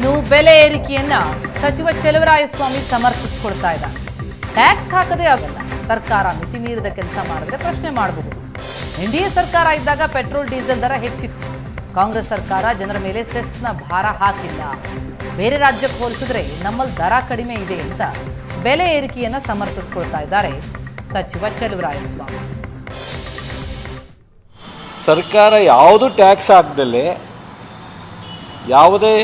ಇನ್ನು ಬೆಲೆ ಏರಿಕೆಯನ್ನ ಸಚಿವ ಚೆಲುವರಾಯಸ್ವಾಮಿ ಸಮರ್ಥಿಸಿಕೊಳ್ತಾ ಇದ್ದಾರೆ. ಟ್ಯಾಕ್ಸ್ ಹಾಕದೇ ಆಗಲ್ಲ. ಸರ್ಕಾರ ಮಿತಿ ಮೀರಿದ ಕೆಲಸ ಮಾಡಿದ್ರೆ ಪ್ರಶ್ನೆ ಮಾಡಬಹುದು ಎನ್ ಸರ್ಕಾರ ಇದ್ದಾಗ ಪೆಟ್ರೋಲ್, ಡೀಸೆಲ್ ದರ ಹೆಚ್ಚಿತ್ತು. ಕಾಂಗ್ರೆಸ್ ಸರ್ಕಾರ ಜನರ ಮೇಲೆ ಸೆಸ್ನ ಭಾರ ಹಾಕಿಲ್ಲ. ಬೇರೆ ರಾಜ್ಯಕ್ಕೆ ಹೋಲಿಸಿದ್ರೆ ನಮ್ಮಲ್ಲಿ ದರ ಕಡಿಮೆ ಇದೆ ಅಂತ ಬೆಲೆ ಏರಿಕೆಯನ್ನ ಸಮರ್ಥಿಸಿಕೊಳ್ತಾ ಇದ್ದಾರೆ ಸಚಿವ ಚೆಲುವರಾಯಸ್ವಾಮಿ. ಸರ್ಕಾರ ಯಾವುದು ಟ್ಯಾಕ್ಸ್ ಹಾಕದಲ್ಲೇ ಯಾವುದೇ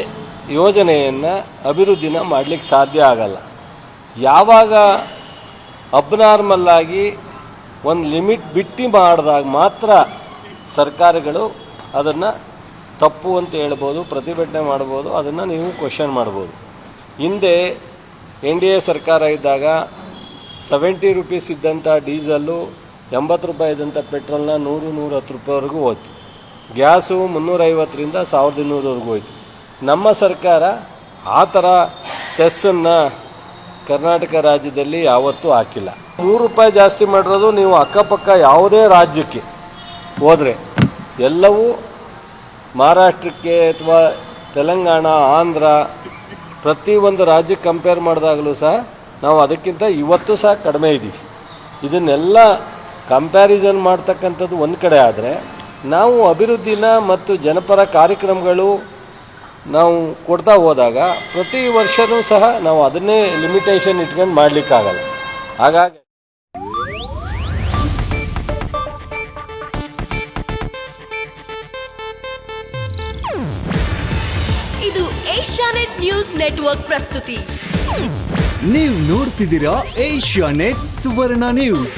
ಯೋಜನೆಯನ್ನು ಅಭಿವೃದ್ಧಿನ ಮಾಡಲಿಕ್ಕೆ ಸಾಧ್ಯ ಆಗಲ್ಲ. ಯಾವಾಗ ಅಬ್ನಾರ್ಮಲ್ ಆಗಿ ಒಂದು ಲಿಮಿಟ್ ಬಿಟ್ಟು ಮಾಡಿದಾಗ ಮಾತ್ರ ಸರ್ಕಾರಗಳು ಅದನ್ನು ತಪ್ಪು ಅಂತ ಹೇಳ್ಬೋದು, ಪ್ರತಿಭಟನೆ ಮಾಡ್ಬೋದು, ಅದನ್ನು ನೀವು ಕ್ವಶನ್ ಮಾಡ್ಬೋದು. ಹಿಂದೆ ಎನ್ ಡಿ ಎ ಸರ್ಕಾರ ಇದ್ದಾಗ ಸೆವೆಂಟಿ ರುಪೀಸ್ ಇದ್ದಂಥ ಡೀಸಲ್ಲು ಎಂಬತ್ತು ರೂಪಾಯಿ ಇದ್ದಂಥ ಪೆಟ್ರೋಲ್ನ ನೂರು ನೂರ ಹತ್ತು ರೂಪಾಯಿವರೆಗೂ ಹೋಯ್ತು. ಗ್ಯಾಸು ಮುನ್ನೂರೈವತ್ತರಿಂದ ಸಾವಿರದ ಇನ್ನೂರವರೆಗೂ ಹೋಯ್ತು. ನಮ್ಮ ಸರ್ಕಾರ ಆ ಥರ ಸೆಸ್ಸನ್ನು ಕರ್ನಾಟಕ ರಾಜ್ಯದಲ್ಲಿ ಯಾವತ್ತೂ ಹಾಕಿಲ್ಲ. ನೂರು ರೂಪಾಯಿ ಜಾಸ್ತಿ ಮಾಡಿರೋದು ನೀವು ಅಕ್ಕಪಕ್ಕ ಯಾವುದೇ ರಾಜ್ಯಕ್ಕೆ ಹೋದರೆ, ಎಲ್ಲವೂ ಮಹಾರಾಷ್ಟ್ರಕ್ಕೆ ಅಥವಾ ತೆಲಂಗಾಣ, ಆಂಧ್ರ ಪ್ರತಿಯೊಂದು ರಾಜ್ಯಕ್ಕೆ ಕಂಪೇರ್ ಮಾಡಿದಾಗಲೂ ಸಹ ನಾವು ಅದಕ್ಕಿಂತ ಇವತ್ತು ಸಹ ಕಡಿಮೆ ಇದ್ದೀವಿ ಇದನ್ನೆಲ್ಲ ಕಂಪ್ಯಾರಿಸನ್ ಮಾಡ್ತಕ್ಕಂಥದ್ದು ಒಂದು ಕಡೆ ಆದರೆ, ನಾವು ಅಭಿವೃದ್ಧಿನ ಮತ್ತು ಜನಪರ ಕಾರ್ಯಕ್ರಮಗಳು ನಾವು ಕೊಡ್ತಾ ಹೋದಾಗ ಪ್ರತಿ ವರ್ಷವೂ ಸಹ ನಾವು ಅದನ್ನೇ ಲಿಮಿಟೇಷನ್ ಇಟ್ಕೊಂಡು ಮಾಡಲಿಕ್ಕಾಗಲ್ಲ. ಹಾಗಾಗಿ ಇದು ಏಷ್ಯಾನೆಟ್ ನ್ಯೂಸ್ ನೆಟ್ವರ್ಕ್ ಪ್ರಸ್ತುತಿ. ನೀವು ನೋಡ್ತಿದ್ದೀರಾ ಏಷ್ಯಾನೆಟ್ ಸುವರ್ಣ ನ್ಯೂಸ್.